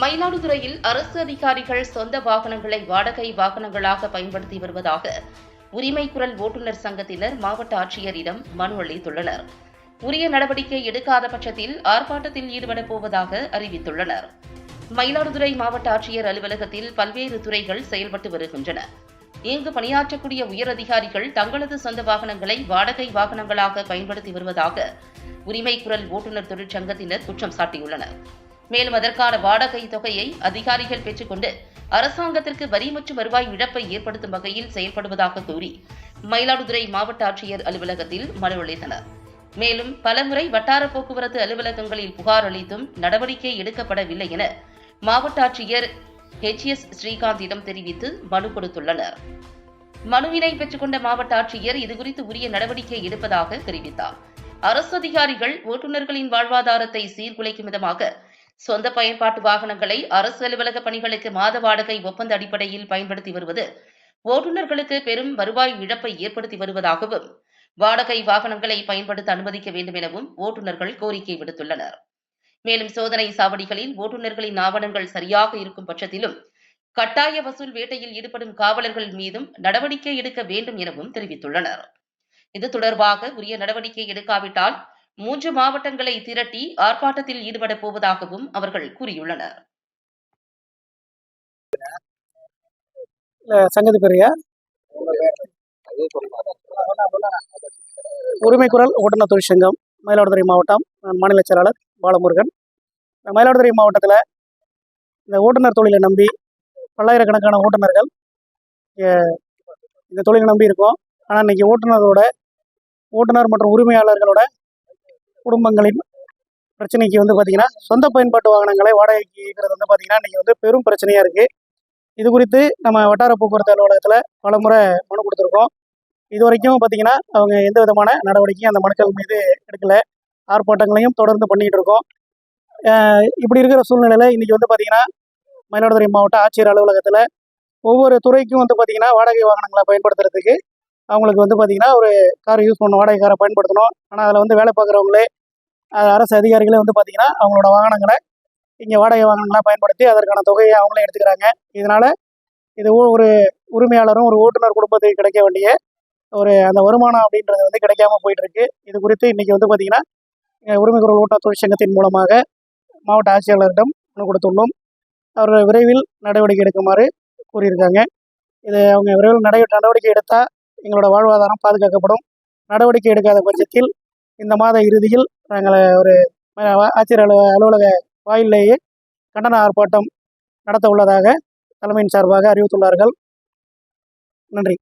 மயிலாடுதுறையில் அரசு அதிகாரிகள் சொந்த வாகனங்களை வாடகை வாகனங்களாக பயன்படுத்தி வருவதாக உரிமை குரல் ஓட்டுநர் சங்கத்தினர் மாவட்ட ஆட்சியரிடம் மனு அளித்துள்ளனர். உரிய நடவடிக்கை எடுக்காத பட்சத்தில் ஆர்ப்பாட்டத்தில் ஈடுபடப் போவதாக அறிவித்துள்ளனர். மயிலாடுதுறை மாவட்ட ஆட்சியர் அலுவலகத்தில் பல்வேறு துறைகள் செயல்பட்டு வருகின்றன. இங்கு பணியாற்றக்கூடிய உயர் அதிகாரிகள் தங்களது சொந்த வாகனங்களை வாடகை வாகனங்களாக பயன்படுத்தி வருவதாக உரிமை குரல் ஓட்டுநர் தொழிற்சங்கத்தினர் குற்றம் சாட்டியுள்ளனர். மேலும் அதற்கான வாடகை தொகையை அதிகாரிகள் பெற்றுக்கொண்டு அரசாங்கத்திற்கு வரி மற்றும் வருவாய் இழப்பை ஏற்படுத்தும் வகையில் செயல்படுவதாக கூறி மயிலாடுதுறை மாவட்ட ஆட்சியர் அலுவலகத்தில் மனு அளித்தனர். மேலும் பலமுறை வட்டார போக்குவரத்து அலுவலகங்களில் புகார் அளித்தும் நடவடிக்கை எடுக்கப்படவில்லை என மாவட்ட ஆட்சியர் ஹெச் எஸ். ஸ்ரீகாந்திடம் தெரிவித்து மனு கொடுத்துள்ளனர். மனுவினை பெற்றுக்கொண்ட மாவட்ட ஆட்சியர் இதுகுறித்து உரிய நடவடிக்கை எடுப்பதாக தெரிவித்தார். அரசு அதிகாரிகள் ஓட்டுநர்களின் வாழ்வாதாரத்தை சீர்குலைக்கும் விதமாக சொந்த பயன்பாட்டு வாகனங்களை அரசு அலுவலக பணிகளுக்கு மாத வாடகை ஒப்பந்த அடிப்படையில் பயன்படுத்தி வருவது ஓட்டுநர்களுக்கு பெரும் வருவாய் இழப்பை ஏற்படுத்தி வருவதாகவும் வாடகை வாகனங்களை பயன்படுத்த அனுமதிக்க வேண்டும் எனவும் ஓட்டுநர்கள் கோரிக்கை விடுத்துள்ளனர். மேலும் சோதனை சாவடிகளில் ஓட்டுநர்களின் ஆவணங்கள் சரியாக இருக்கும் பட்சத்திலும் கட்டாய வசூல் வேட்டையில் ஈடுபடும் காவலர்கள் மீதும் நடவடிக்கை எடுக்க வேண்டும் எனவும் தெரிவித்துள்ளனர். இது தொடர்பாக உரிய நடவடிக்கை எடுக்காவிட்டால் மூன்று மாவட்டங்களை திரட்டி ஆர்ப்பாட்டத்தில் ஈடுபடப் போவதாகவும் அவர்கள் கூறியுள்ளனர். சங்கதி பெரியா? உரிமை குரல் ஓட்டுநர் தொழிற்சங்கம் மயிலாடுதுறை மாவட்டம் நான் மாநில செயலாளர் பாலமுருகன். மயிலாடுதுறை மாவட்டத்தில் இந்த ஓட்டுநர் தொழிலை நம்பி பல்லாயிரக்கணக்கான ஓட்டுநர்கள் இந்த தொழிலை நம்பி இருக்கோம். ஆனால் இன்னைக்கு ஓட்டுநரோட ஓட்டுநர் மற்றும் உரிமையாளர்களோட குடும்பங்களின் பிரச்சனைக்கு வந்து பார்த்திங்கன்னா சொந்த பயன்பாட்டு வாகனங்களை வாடகைக்கு இருக்கிறது வந்து பார்த்திங்கன்னா இன்றைக்கி வந்து பெரும் பிரச்சனையாக இருக்குது இது குறித்து நம்ம வட்டார போக்குவரத்து அலுவலகத்தில் பல முறை மனு கொடுத்துருக்கோம். இது வரைக்கும் பார்த்தீங்கன்னா அவங்க எந்த விதமான நடவடிக்கையும் அந்த மனுக்கள் மீது எடுக்கல. ஆர்ப்பாட்டங்களையும் தொடர்ந்து பண்ணிகிட்டு இருக்கோம். இப்படி இருக்கிற சூழ்நிலையில் இன்றைக்கி வந்து பார்த்திங்கன்னா மயிலாடுதுறை மாவட்ட ஆட்சியர் அலுவலகத்தில் ஒவ்வொரு துறைக்கும் வந்து பார்த்திங்கன்னா வாடகை வாகனங்களை பயன்படுத்துறதுக்கு அவங்களுக்கு வந்து பார்த்திங்கன்னா ஒரு கார் யூஸ் பண்ண வாடகை காரை பயன்படுத்தணும். ஆனால் அதில் வந்து வேலை பார்க்குறவங்களே அரசு அதிகாரிகளே வந்து பார்த்திங்கன்னா அவங்களோட வாகனங்களை இங்கே வாடகை வாகனங்களாக பயன்படுத்தி அதற்கான தொகையை அவங்களே எடுத்துக்கிறாங்க. இதனால் இது ஒரு உரிமையாளரும் ஒரு ஓட்டுநர் குடும்பத்துக்கு கிடைக்க வேண்டிய ஒரு அந்த வருமானம் அப்படின்றது வந்து கிடைக்காம போயிட்டுருக்கு. இது குறித்து இன்றைக்கி வந்து பார்த்திங்கன்னா உரிமை குரல் ஓட்டுநர் தொழிற்சங்கத்தின் மூலமாக மாவட்ட ஆட்சியாளரிடம் மனு கொடுத்துள்ளோம். அவர்கள் விரைவில் நடவடிக்கை எடுக்குமாறு கூறியிருக்காங்க. இது அவங்க விரைவில் நடவடிக்கை எடுத்தால் எங்களோட வாழ்வாதாரம் பாதுகாக்கப்படும். நடவடிக்கை எடுக்காத பட்சத்தில் இந்த மாத இறுதியில் நாங்கள் ஒரு ஆட்சியர் அலுவ அலுவலக வாயிலேயே கண்டன ஆர்ப்பாட்டம் நடத்த உள்ளதாக தலைமையின் சார்பாக அறிவித்துள்ளார்கள். நன்றி.